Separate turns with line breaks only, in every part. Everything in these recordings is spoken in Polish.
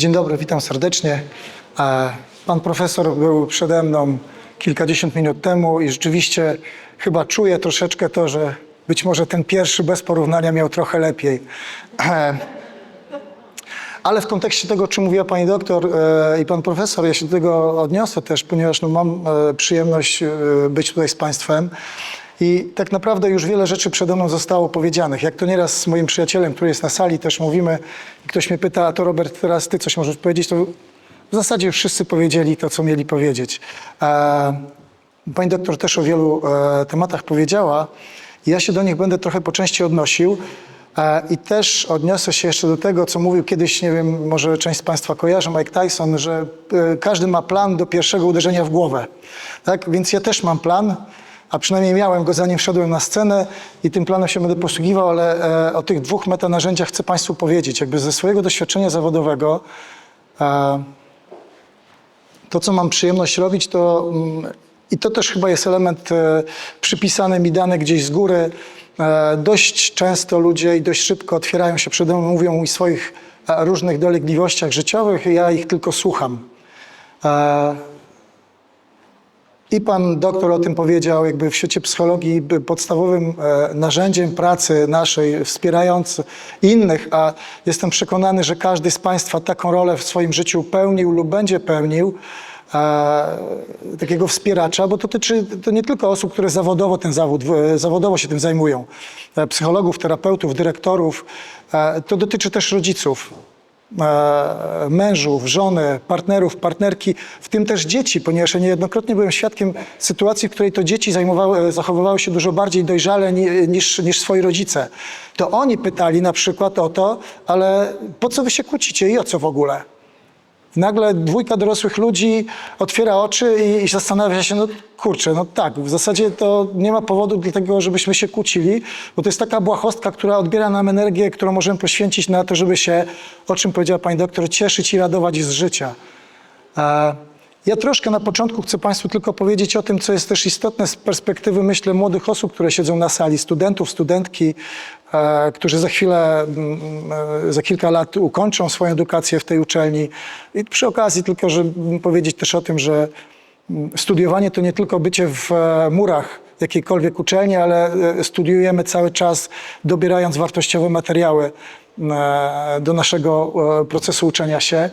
Dzień dobry, witam serdecznie. E, Pan profesor był przede mną kilkadziesiąt minut temu i rzeczywiście chyba czuję troszeczkę to, że być może ten pierwszy bez porównania miał trochę lepiej. E, Ale w kontekście tego, o czym mówiła pani doktor e, i pan profesor, ja się do tego odniosę też, ponieważ no, mam przyjemność być tutaj z państwem. I tak naprawdę już wiele rzeczy przede mną zostało powiedzianych. Jak to nieraz z moim przyjacielem, który jest na sali, też mówimy, i ktoś mnie pyta, a to Robert, teraz ty coś możesz powiedzieć, to w zasadzie już wszyscy powiedzieli to, co mieli powiedzieć. Pani doktor też o wielu e, tematach powiedziała. Ja się do nich będę trochę po części odnosił. I też odniosę się jeszcze do tego, co mówił kiedyś, nie wiem, może część z Państwa kojarzy, Mike Tyson, że e, każdy ma plan do pierwszego uderzenia w głowę. Tak? Więc ja też mam plan, a przynajmniej miałem go zanim wszedłem na scenę i tym planem się będę posługiwał, ale e, o tych dwóch metanarzędziach chcę Państwu powiedzieć. Jakby ze swojego doświadczenia zawodowego e, to, co mam przyjemność robić, to mm, i to też chyba jest element e, przypisany mi dany gdzieś z góry. E, dość często ludzie i dość szybko otwierają się przede mną, mówią mi o swoich e, różnych dolegliwościach życiowych i ja ich tylko słucham. E, i pan doktor o tym powiedział, jakby w świecie psychologii podstawowym e, narzędziem pracy naszej, wspierając innych, a jestem przekonany, że każdy z Państwa taką rolę w swoim życiu pełnił lub będzie pełnił, e, takiego wspieracza, bo to dotyczy to nie tylko osób, które zawodowo ten zawód, w- zawodowo się tym zajmują, e, psychologów, terapeutów, dyrektorów, e, to dotyczy też rodziców. e, mężów, żony, partnerów, partnerki, w tym też dzieci, ponieważ ja niejednokrotnie byłem świadkiem sytuacji, w której to dzieci zajmowały, zachowywały się dużo bardziej dojrzale ni- niż, niż swoi rodzice. To oni pytali na przykład o to, ale po co wy się kłócicie i o co w ogóle? Nagle dwójka dorosłych ludzi otwiera oczy i, i zastanawia się, no kurczę, no tak, w zasadzie to nie ma powodu do tego, żebyśmy się kłócili, bo to jest taka błahostka, która odbiera nam energię, którą możemy poświęcić na to, żeby się, o czym powiedziała pani doktor, cieszyć i radować z życia. Ja troszkę na początku chcę Państwu tylko powiedzieć o tym, co jest też istotne z perspektywy, myślę, młodych osób, które siedzą na sali, studentów, studentki, którzy za chwilę, mm, e, za kilka lat ukończą swoją edukację w tej uczelni. I przy okazji tylko, żeby powiedzieć też o tym, że mm, studiowanie to nie tylko bycie w e, murach jakiejkolwiek uczelni, ale e, studiujemy cały czas, dobierając wartościowe materiały e, do naszego e, procesu uczenia się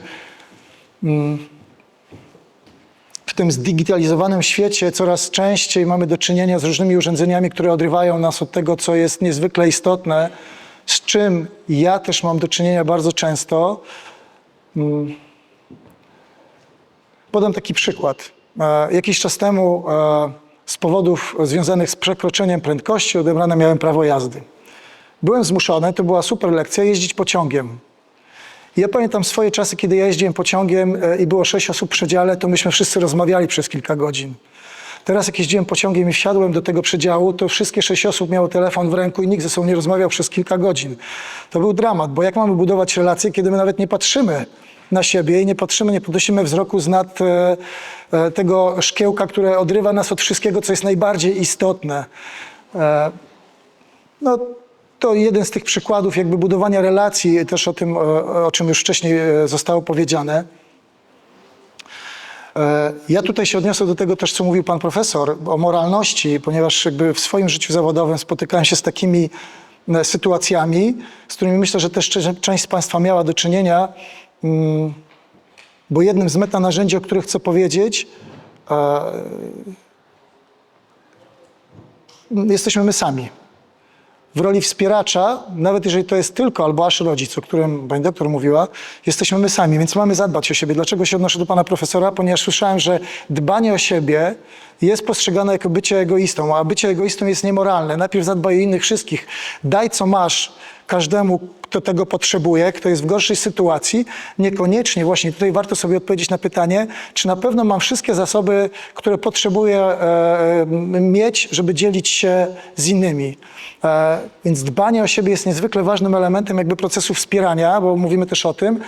tym zdigitalizowanym świecie coraz częściej mamy do czynienia z różnymi urządzeniami, które odrywają nas od tego, co jest niezwykle istotne, z czym ja też mam do czynienia bardzo często. Mm. Podam taki przykład. E, Jakiś czas temu e, z powodów związanych z przekroczeniem prędkości odebrane miałem prawo jazdy. Byłem zmuszony, to była super lekcja, jeździć pociągiem. Ja pamiętam swoje czasy, kiedy ja jeździłem pociągiem e, i było sześć osób w przedziale, to myśmy wszyscy rozmawiali przez kilka godzin. Teraz jak jeździłem pociągiem i wsiadłem do tego przedziału, to wszystkie sześć osób miało telefon w ręku i nikt ze sobą nie rozmawiał przez kilka godzin. To był dramat, bo jak mamy budować relacje, kiedy my nawet nie patrzymy na siebie i nie patrzymy, nie podnosimy wzroku z nad e, e, tego szkiełka, które odrywa nas od wszystkiego, co jest najbardziej istotne. E, no, to jeden z tych przykładów jakby budowania relacji, też o tym, o, o czym już wcześniej e, zostało powiedziane. E, Ja tutaj się odniosę do tego też, co mówił pan profesor o moralności, ponieważ jakby w swoim życiu zawodowym spotykałem się z takimi e, sytuacjami, z którymi myślę, że też część z państwa miała do czynienia, mm, bo jednym z metanarzędzi, o których chcę powiedzieć, e, jesteśmy my sami w roli wspieracza, nawet jeżeli to jest tylko albo aż rodzic, o którym pani doktor mówiła, jesteśmy my sami, więc mamy zadbać o siebie. Dlaczego się odnoszę do pana profesora? Ponieważ słyszałem, że dbanie o siebie jest postrzegane jako bycie egoistą, a bycie egoistą jest niemoralne. Najpierw zadbaj o innych wszystkich. Daj co masz każdemu, kto tego potrzebuje, kto jest w gorszej sytuacji. Niekoniecznie właśnie tutaj warto sobie odpowiedzieć na pytanie, czy na pewno mam wszystkie zasoby, które potrzebuję e, mieć, żeby dzielić się z innymi. E, więc dbanie o siebie jest niezwykle ważnym elementem jakby procesu wspierania, bo mówimy też o tym.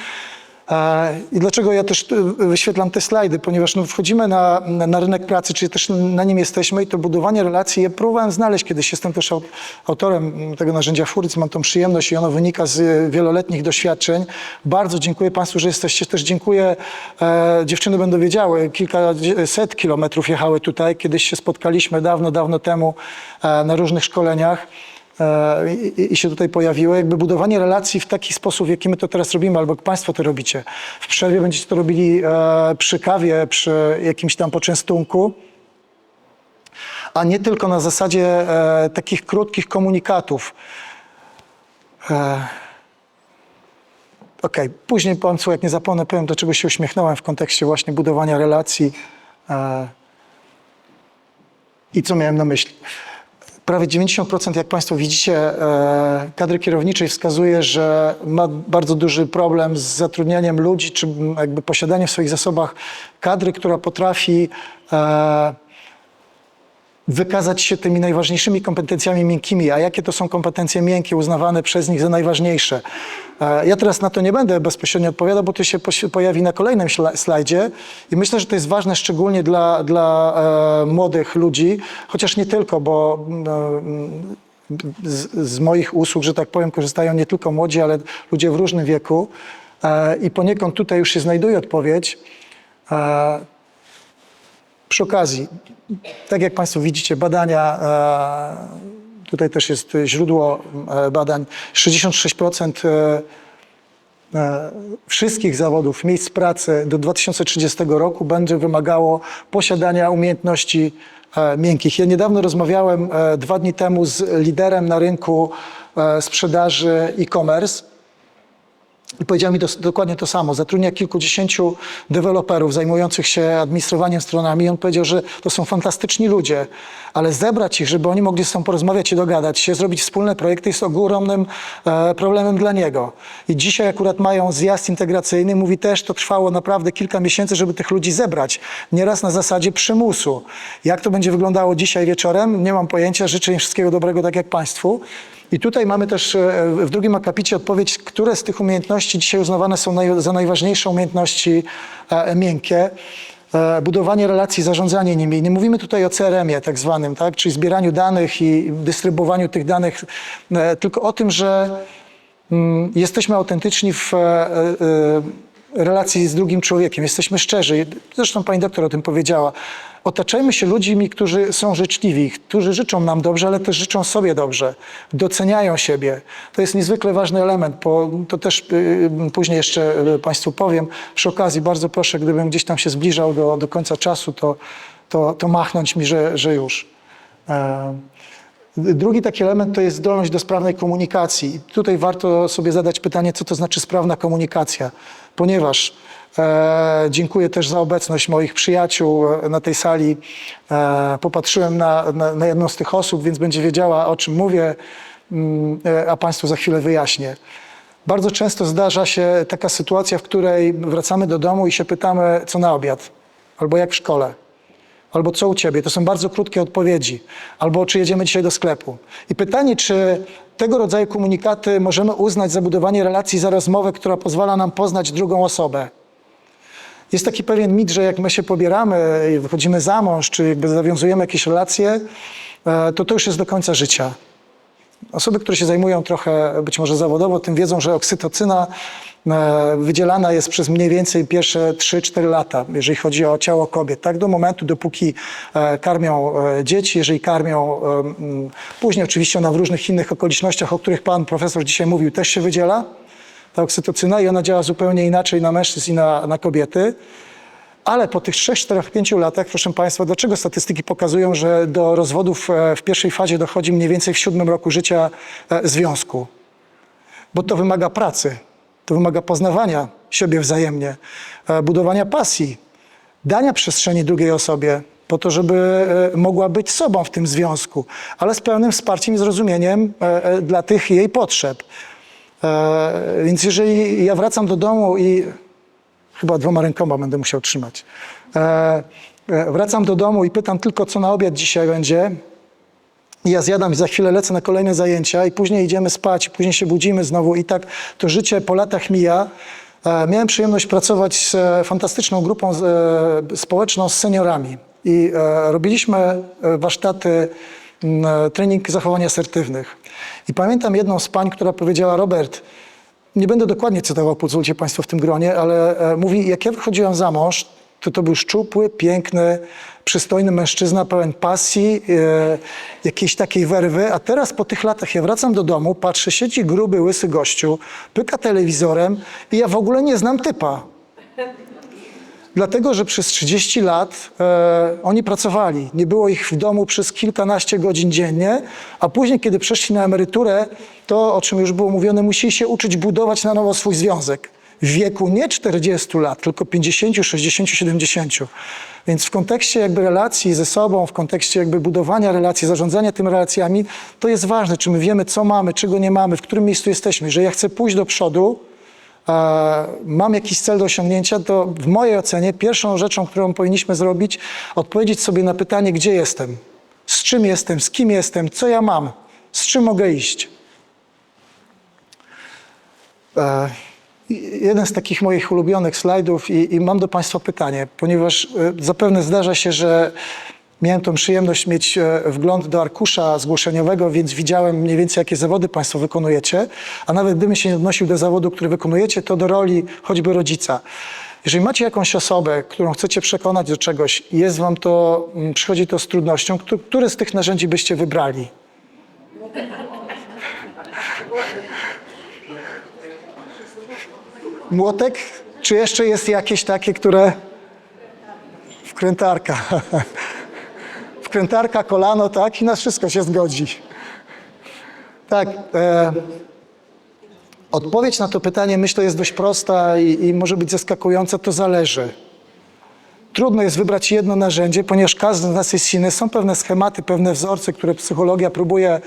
I dlaczego ja też wyświetlam te slajdy? Ponieważ no, wchodzimy na, na, rynek pracy, czy też na nim jesteśmy i to budowanie relacji, ja próbowałem znaleźć kiedyś, jestem też au- autorem tego narzędzia Furic, mam tą przyjemność i ono wynika z e, wieloletnich doświadczeń. Bardzo dziękuję Państwu, że jesteście. Też dziękuję, e, dziewczyny będą wiedziały, kilkaset kilometrów jechały tutaj, kiedyś się spotkaliśmy dawno, dawno temu e, na różnych szkoleniach i, i się tutaj pojawiły. Jakby budowanie relacji w taki sposób, w jaki my to teraz robimy, albo jak Państwo to robicie. W przerwie będziecie to robili e, przy kawie, przy jakimś tam poczęstunku, a nie tylko na zasadzie e, takich krótkich komunikatów. E, Okej, później Państwu, jak nie zapomnę, powiem, dlaczego się uśmiechnąłem w kontekście właśnie budowania relacji e, i co miałem na myśli. Prawie 90%, jak Państwo widzicie, e, kadry kierowniczej wskazuje, że ma bardzo duży problem z zatrudnianiem ludzi, czy jakby posiadaniem w swoich zasobach kadry, która potrafi e, wykazać się tymi najważniejszymi kompetencjami miękkimi. A jakie to są kompetencje miękkie, uznawane przez nich za najważniejsze? E, Ja teraz na to nie będę bezpośrednio odpowiadał, bo to się pojawi na kolejnym slajdzie i myślę, że to jest ważne szczególnie dla, dla e, młodych ludzi, chociaż nie tylko, bo mm, z, z moich usług, że tak powiem, korzystają nie tylko młodzi, ale ludzie w różnym wieku E, i poniekąd tutaj już się znajduje odpowiedź. Przy okazji, tak jak Państwo widzicie, badania, e, tutaj też jest źródło e, badań, 66% e, wszystkich zawodów, miejsc pracy do 2030 roku będzie wymagało posiadania umiejętności miękkich. Ja niedawno rozmawiałem dwa dni temu z liderem na rynku sprzedaży e-commerce. I powiedział mi dos- dokładnie to samo. Zatrudnia kilkudziesięciu deweloperów zajmujących się administrowaniem stronami. I on powiedział, że to są fantastyczni ludzie, ale zebrać ich, żeby oni mogli ze sobą porozmawiać i dogadać się, zrobić wspólne projekty jest ogromnym e, problemem dla niego. I dzisiaj akurat mają zjazd integracyjny. Mówi też, to trwało naprawdę kilka miesięcy, żeby tych ludzi zebrać. Nieraz na zasadzie przymusu. Jak to będzie wyglądało dzisiaj wieczorem? Nie mam pojęcia. Życzę im wszystkiego dobrego, tak jak Państwu. I tutaj mamy też e, w drugim akapicie odpowiedź, które z tych umiejętności dzisiaj uznawane są za najważniejsze umiejętności e, miękkie. E, budowanie relacji, zarządzanie nimi. Nie mówimy tutaj o CRM-ie tak zwanym, tak? czyli zbieraniu danych i dystrybuowaniu tych danych, tylko o tym, że mm, jesteśmy autentyczni w relacji z drugim człowiekiem, jesteśmy szczerzy. Zresztą pani doktor o tym powiedziała. Otaczajmy się ludźmi, którzy są życzliwi, którzy życzą nam dobrze, ale też życzą sobie dobrze, doceniają siebie. To jest niezwykle ważny element, bo to też y, później jeszcze y, Państwu powiem. Przy okazji bardzo proszę, gdybym gdzieś tam się zbliżał do, do końca czasu, to, to, to machnąć mi, że, że już. Drugi taki element to jest zdolność do sprawnej komunikacji. Tutaj warto sobie zadać pytanie, co to znaczy sprawna komunikacja, ponieważ e, dziękuję też za obecność moich przyjaciół e, na tej sali. E, popatrzyłem na, na, na jedną z tych osób, więc będzie wiedziała, o czym mówię, mm, e, a Państwu za chwilę wyjaśnię. Bardzo często zdarza się taka sytuacja, w której wracamy do domu i się pytamy, co na obiad, albo jak w szkole. Albo co u ciebie? To są bardzo krótkie odpowiedzi. Albo czy jedziemy dzisiaj do sklepu. I pytanie, czy tego rodzaju komunikaty możemy uznać za budowanie relacji, za rozmowę, która pozwala nam poznać drugą osobę. Jest taki pewien mit, że jak my się pobieramy i wychodzimy za mąż, czy jakby zawiązujemy jakieś relacje, e, to to już jest do końca życia. Osoby, które się zajmują trochę być może zawodowo, tym wiedzą, że oksytocyna e, wydzielana jest przez mniej więcej pierwsze 3-4 lata, jeżeli chodzi o ciało kobiet. Tak do momentu, dopóki e, karmią e, dzieci, jeżeli karmią, później oczywiście ona w różnych innych okolicznościach, o których pan profesor dzisiaj mówił, też się wydziela, ta oksytocyna i ona działa zupełnie inaczej na mężczyzn i na, na kobiety. Ale po tych 3, 4, 5 latach, proszę Państwa, dlaczego statystyki pokazują, że do rozwodów e, w pierwszej fazie dochodzi mniej więcej w siódmym roku życia e, związku? Bo to wymaga pracy, to wymaga poznawania siebie wzajemnie, e, budowania pasji, dania przestrzeni drugiej osobie, po to, żeby mogła być sobą w tym związku, ale z pełnym wsparciem i zrozumieniem dla tych jej potrzeb. Więc jeżeli ja wracam do domu i chyba dwoma rękoma będę musiał trzymać. E, e, wracam do domu i pytam tylko, co na obiad dzisiaj będzie. I ja zjadam i za chwilę lecę na kolejne zajęcia i później idziemy spać, później się budzimy znowu i tak to życie po latach mija. E, Miałem przyjemność pracować z e, fantastyczną grupą e, społeczną z seniorami i e, robiliśmy e, warsztaty e, trening zachowań asertywnych. I pamiętam jedną z pań, która powiedziała, Robert, nie będę dokładnie cytował, pozwólcie Państwo w tym gronie, ale e, mówi, jak ja wychodziłam za mąż, to to był szczupły, piękny, przystojny mężczyzna, pełen pasji, e, jakiejś takiej werwy, a teraz po tych latach ja wracam do domu, patrzę, siedzi gruby, łysy gościu, pyka telewizorem i ja w ogóle nie znam typa. Dlatego, że przez 30 lat e, oni pracowali. Nie było ich w domu przez kilkanaście godzin dziennie, a później, kiedy przeszli na emeryturę, to, o czym już było mówione, musieli się uczyć budować na nowo swój związek. W wieku nie 40 lat, tylko 50, 60, 70. Więc w kontekście jakby relacji ze sobą, w kontekście jakby budowania relacji, zarządzania tymi relacjami, to jest ważne, czy my wiemy, co mamy, czego nie mamy, w którym miejscu jesteśmy. Że ja chcę pójść do przodu, mam jakiś cel do osiągnięcia, to w mojej ocenie pierwszą rzeczą, którą powinniśmy zrobić, odpowiedzieć sobie na pytanie, gdzie jestem, z czym jestem, z kim jestem, co ja mam, z czym mogę iść. E, jeden z takich moich ulubionych slajdów i, i mam do Państwa pytanie, ponieważ e, zapewne zdarza się, że miałem tą przyjemność mieć e, wgląd do arkusza zgłoszeniowego, więc widziałem mniej więcej, jakie zawody Państwo wykonujecie, a nawet gdybym się nie odnosił do zawodu, który wykonujecie, to do roli choćby rodzica. Jeżeli macie jakąś osobę, którą chcecie przekonać do czegoś jest Wam to, mm, przychodzi to z trudnością, któ- które z tych narzędzi byście wybrali? Młotek? Czy jeszcze jest jakieś takie, które... Wkrętarka. Wkrętarka, kolano, tak? I na wszystko się zgodzi. Tak. E, odpowiedź na to pytanie myślę jest dość prosta i, i może być zaskakująca. To zależy. Trudno jest wybrać jedno narzędzie, ponieważ każdy z nas jest inny. Są pewne schematy, pewne wzorce, które psychologia próbuje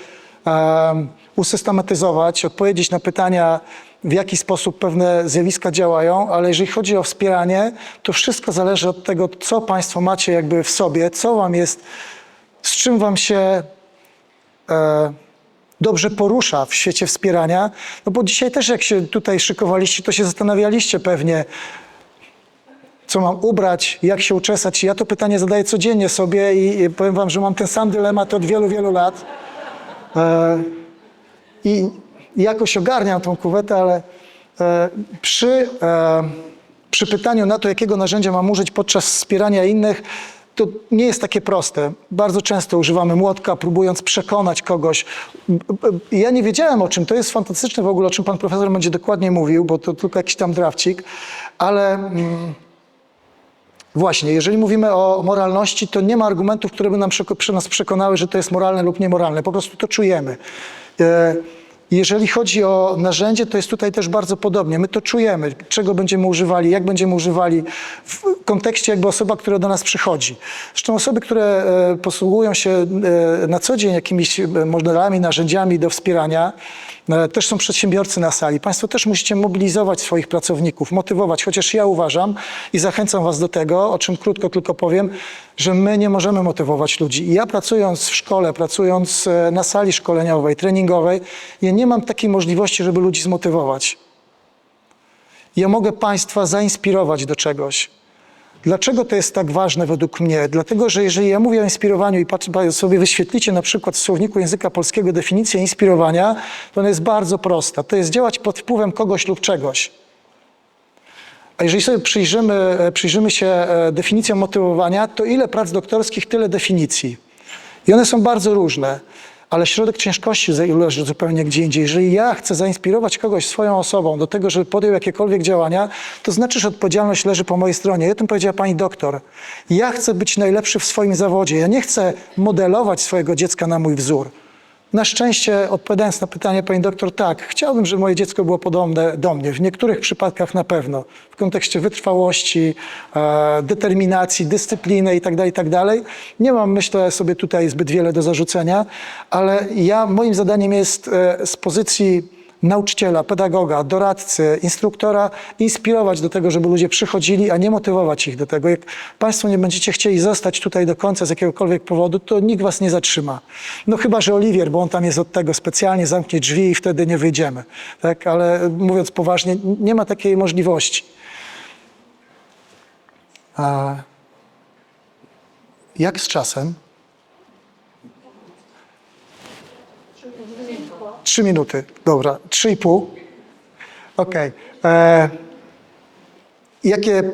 um, usystematyzować, odpowiedzieć na pytania, w jaki sposób pewne zjawiska działają, ale jeżeli chodzi o wspieranie, to wszystko zależy od tego, co Państwo macie jakby w sobie, co Wam jest, z czym Wam się e, dobrze porusza w świecie wspierania. No bo dzisiaj też jak się tutaj szykowaliście, to się zastanawialiście pewnie, co mam ubrać, jak się uczesać. Ja to pytanie zadaję codziennie sobie i, i powiem wam, że mam ten sam dylemat od wielu, wielu lat. E, I i jakoś ogarniam tą kuwetę, ale e, przy, e, przy pytaniu na to, jakiego narzędzia mam użyć podczas wspierania innych, to nie jest takie proste. Bardzo często używamy młotka, próbując przekonać kogoś. Ja nie wiedziałem o czym, to jest fantastyczne w ogóle, o czym pan profesor będzie dokładnie mówił, bo to tylko jakiś tam drawcik, ale... Mm, Właśnie, jeżeli mówimy o moralności, to nie ma argumentów, które by nam nas przekonały, że to jest moralne lub niemoralne. Po prostu to czujemy. E, Jeżeli chodzi o narzędzie, to jest tutaj też bardzo podobnie. My to czujemy, czego będziemy używali, jak będziemy używali w kontekście jakby osoba, która do nas przychodzi. Zresztą osoby, które e, posługują się e, na co dzień jakimiś e, modelami, narzędziami do wspierania, też są przedsiębiorcy na sali. Państwo też musicie mobilizować swoich pracowników, motywować, chociaż ja uważam i zachęcam Was do tego, o czym krótko tylko powiem, że my nie możemy motywować ludzi. I ja pracując w szkole, pracując e, na sali szkoleniowej, treningowej, ja nie mam takiej możliwości, żeby ludzi zmotywować. Ja mogę Państwa zainspirować do czegoś. Dlaczego to jest tak ważne według mnie? Dlatego, że jeżeli ja mówię o inspirowaniu i patrzę, sobie wyświetlicie na przykład w słowniku języka polskiego definicję inspirowania, to ona jest bardzo prosta. To jest działać pod wpływem kogoś lub czegoś. A jeżeli sobie przyjrzymy, e, przyjrzymy się e, definicjom motywowania, to ile prac doktorskich, tyle definicji. I one są bardzo różne, ale środek ciężkości leży zupełnie gdzie indziej. Jeżeli ja chcę zainspirować kogoś swoją osobą do tego, żeby podjął jakiekolwiek działania, to znaczy, że odpowiedzialność leży po mojej stronie. I o tym powiedziała pani doktor. Ja chcę być najlepszy w swoim zawodzie. Ja nie chcę modelować swojego dziecka na mój wzór. Na szczęście, odpowiadając na pytanie pani doktor, tak, chciałbym, żeby moje dziecko było podobne do mnie. W niektórych przypadkach na pewno. W kontekście wytrwałości, e, determinacji, dyscypliny itd., itd. Nie mam, myślę, sobie tutaj zbyt wiele do zarzucenia, ale ja, moim zadaniem jest e, z pozycji nauczyciela, pedagoga, doradcy, instruktora inspirować do tego, żeby ludzie przychodzili, a nie motywować ich do tego. Jak Państwo nie będziecie chcieli zostać tutaj do końca z jakiegokolwiek powodu, to nikt Was nie zatrzyma. No chyba, że Oliwier, bo on tam jest od tego specjalnie, zamknie drzwi i wtedy nie wyjdziemy. Tak? Ale mówiąc poważnie, nie ma takiej możliwości. A jak z czasem? Trzy minuty. Dobra, trzy i pół. Okej. E, Jakie, e,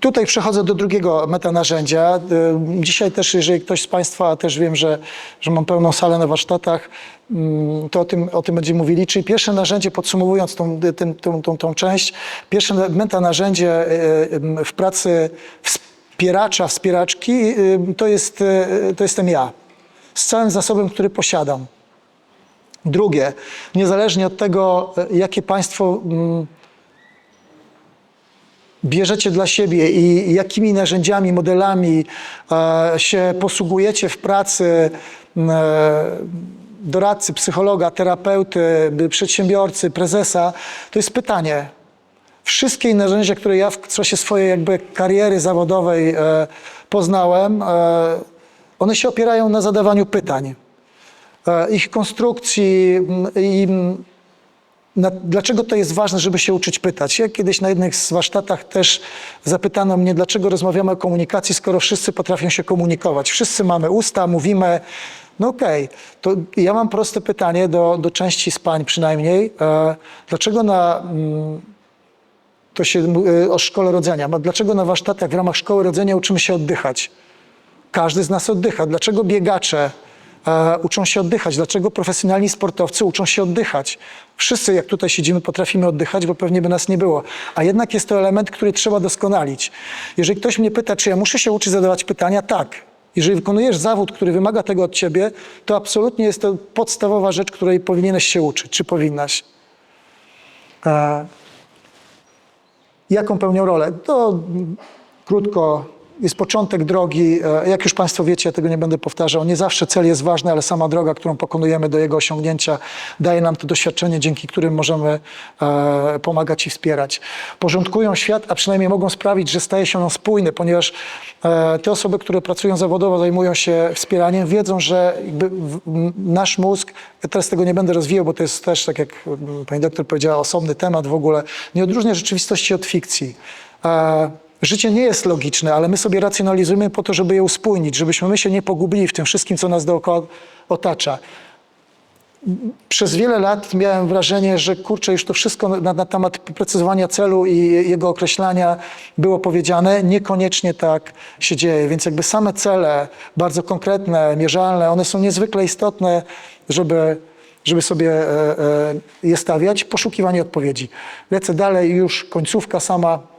tutaj przechodzę do drugiego metanarzędzia. E, Dzisiaj też, jeżeli ktoś z Państwa, też wiem, że, że mam pełną salę na warsztatach, mm, to o tym, o tym będziemy mówili. Czyli pierwsze narzędzie, podsumowując tą, tym, tą, tą, tą część, pierwsze metanarzędzie w pracy wspieracza, wspieraczki, e, to, jest, e, to jestem ja. Z całym zasobem, który posiadam. Drugie, niezależnie od tego, e, jakie Państwo mm, bierzecie dla siebie i jakimi narzędziami, modelami e, się posługujecie w pracy m, e, doradcy, psychologa, terapeuty, przedsiębiorcy, prezesa, to jest pytanie. Wszystkie narzędzia, które ja w czasie swojej jakby kariery zawodowej poznałem, one się opierają na zadawaniu pytań. E, ich konstrukcji m, i m, na, dlaczego to jest ważne, żeby się uczyć pytać? Ja kiedyś na jednych z warsztatach też zapytano mnie, dlaczego rozmawiamy o komunikacji, skoro wszyscy potrafią się komunikować. Wszyscy mamy usta, mówimy. No okej, to ja mam proste pytanie do, do części z pań przynajmniej. E, dlaczego na... Mm, to się y, o szkole rodzenia. Dlaczego na warsztatach w ramach szkoły rodzenia uczymy się oddychać? Każdy z nas oddycha. Dlaczego biegacze e, uczą się oddychać? Dlaczego profesjonalni sportowcy uczą się oddychać? Wszyscy, jak tutaj siedzimy, potrafimy oddychać, bo pewnie by nas nie było. A jednak jest to element, który trzeba doskonalić. Jeżeli ktoś mnie pyta, czy ja muszę się uczyć zadawać pytania, tak. Jeżeli wykonujesz zawód, który wymaga tego od ciebie, to absolutnie jest to podstawowa rzecz, której powinieneś się uczyć, czy powinnaś. E, Jaką pełnią rolę? To krótko jest początek drogi. E, Jak już Państwo wiecie, ja tego nie będę powtarzał. Nie zawsze cel jest ważny, ale sama droga, którą pokonujemy do jego osiągnięcia, daje nam to doświadczenie, dzięki którym możemy e, pomagać i wspierać. Porządkują świat, a przynajmniej mogą sprawić, że staje się on spójny, ponieważ e, te osoby, które pracują zawodowo, zajmują się wspieraniem, wiedzą, że nasz mózg, ja teraz tego nie będę rozwijał, bo to jest też, tak jak pani doktor powiedziała, osobny temat w ogóle, nie odróżnia rzeczywistości od fikcji. Życie nie jest logiczne, ale my sobie racjonalizujemy po to, żeby je uspójnić, żebyśmy my się nie pogubili w tym wszystkim, co nas dookoła otacza. Przez wiele lat miałem wrażenie, że kurczę, już to wszystko na, na temat precyzowania celu i jego określania było powiedziane. Niekoniecznie tak się dzieje, więc jakby same cele, bardzo konkretne, mierzalne, one są niezwykle istotne, żeby, żeby sobie e, e, je stawiać. Poszukiwanie odpowiedzi. Lecę dalej, już końcówka sama.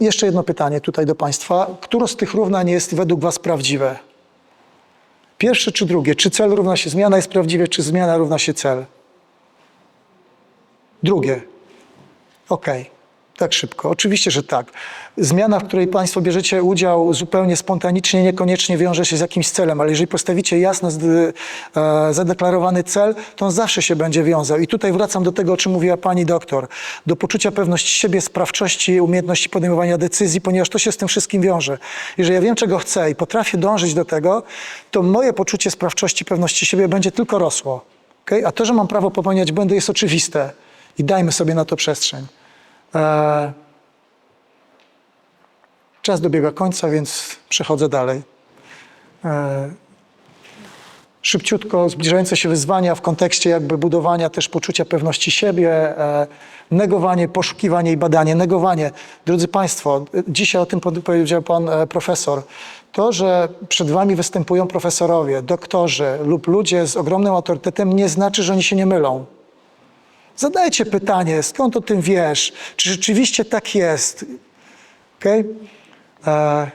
Jeszcze jedno pytanie tutaj do Państwa. Które z tych równań jest według Was prawdziwe? Pierwsze czy drugie? Czy cel równa się zmiana jest prawdziwe, czy zmiana równa się cel? Drugie. Okej. Tak szybko. Oczywiście, że tak. Zmiana, w której Państwo bierzecie udział zupełnie spontanicznie, niekoniecznie wiąże się z jakimś celem, ale jeżeli postawicie jasno e, zadeklarowany cel, to on zawsze się będzie wiązał. I tutaj wracam do tego, o czym mówiła Pani doktor. Do poczucia pewności siebie, sprawczości, umiejętności podejmowania decyzji, ponieważ to się z tym wszystkim wiąże. Jeżeli ja wiem, czego chcę i potrafię dążyć do tego, to moje poczucie sprawczości, pewności siebie będzie tylko rosło. Okay? A to, że mam prawo popełniać błędy jest oczywiste i dajmy sobie na to przestrzeń. E, Czas dobiega końca, więc przechodzę dalej. E, Szybciutko zbliżające się wyzwania w kontekście jakby budowania też poczucia pewności siebie, e, negowanie, poszukiwanie i badanie. Negowanie. Drodzy Państwo, dzisiaj o tym powiedział Pan Profesor. To, że przed Wami występują profesorowie, doktorzy lub ludzie z ogromnym autorytetem nie znaczy, że oni się nie mylą. Zadajcie pytanie, skąd o tym wiesz? Czy rzeczywiście tak jest? Okay? E,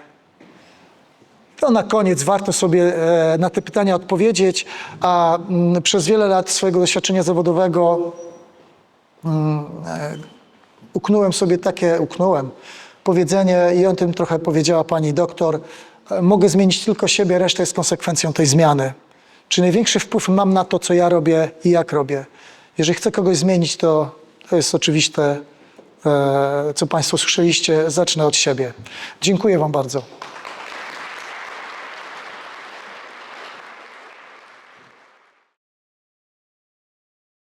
to na koniec warto sobie e, na te pytania odpowiedzieć, a mm, przez wiele lat swojego doświadczenia zawodowego mm, e, uknąłem sobie takie, uknąłem powiedzenie i o tym trochę powiedziała pani doktor, e, mogę zmienić tylko siebie, reszta jest konsekwencją tej zmiany. Czy największy wpływ mam na to, co ja robię i jak robię? Jeżeli chcę kogoś zmienić, to, to jest oczywiste, e, co Państwo słyszeliście. Zacznę od siebie. Dziękuję Wam bardzo.